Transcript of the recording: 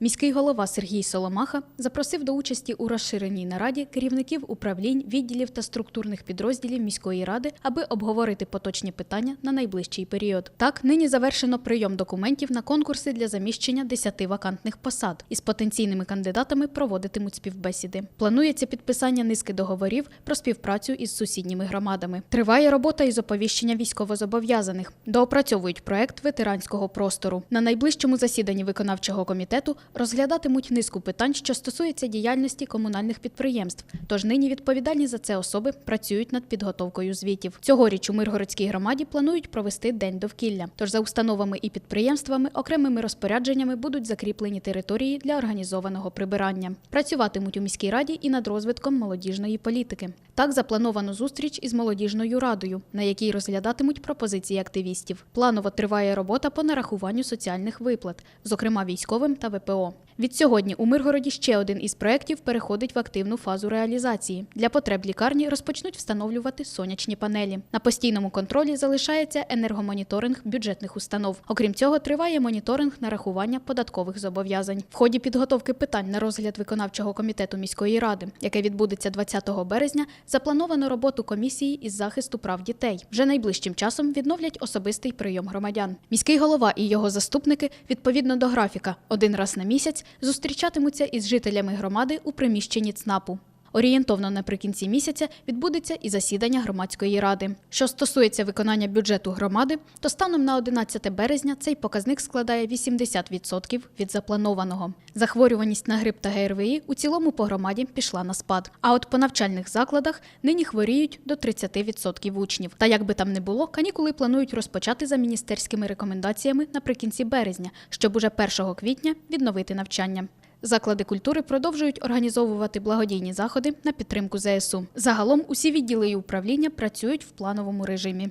Міський голова Сергій Соломаха запросив до участі у розширеній нараді керівників управлінь, відділів та структурних підрозділів міської ради, аби обговорити поточні питання на найближчий період. Так, нині завершено прийом документів на конкурси для заміщення 10 вакантних посад. Із потенційними кандидатами проводитимуть співбесіди. Планується підписання низки договорів про співпрацю із сусідніми громадами. Триває робота із оповіщення військовозобов'язаних. Доопрацьовують проект ветеранського простору. На найближчому засіданні виконавчого комітету розглядатимуть низку питань, що стосуються діяльності комунальних підприємств. Тож нині відповідальні за це особи працюють над підготовкою звітів. Цьогоріч у Миргородській громаді планують провести день довкілля. Тож за установами і підприємствами окремими розпорядженнями будуть закріплені території для організованого прибирання. Працюватимуть у міській раді і над розвитком молодіжної політики. Так заплановано зустріч із молодіжною радою, на якій розглядатимуть пропозиції активістів. Планово триває робота по нарахуванню соціальних виплат, зокрема військовим та ВПО. 어려워. Відсьогодні у Миргороді ще один із проєктів переходить в активну фазу реалізації. Для потреб лікарні розпочнуть встановлювати сонячні панелі. На постійному контролі залишається енергомоніторинг бюджетних установ. Окрім цього, триває моніторинг нарахування податкових зобов'язань. В ході підготовки питань на розгляд виконавчого комітету міської ради, яке відбудеться 20 березня, заплановано роботу комісії із захисту прав дітей. Вже найближчим часом відновлять особистий прийом громадян. Міський голова і його заступники відповідно до графіка один раз на місяць зустрічатимуться із жителями громади у приміщенні ЦНАПу. Орієнтовно наприкінці місяця відбудеться і засідання громадської ради. Що стосується виконання бюджету громади, то станом на 11 березня цей показник складає 80% від запланованого. Захворюваність на грип та ГРВІ у цілому по громаді пішла на спад. А от по навчальних закладах нині хворіють до 30% учнів. Та як би там не було, канікули планують розпочати за міністерськими рекомендаціями наприкінці березня, щоб уже 1 квітня відновити навчання. Заклади культури продовжують організовувати благодійні заходи на підтримку ЗСУ. Загалом усі відділи і управління працюють в плановому режимі.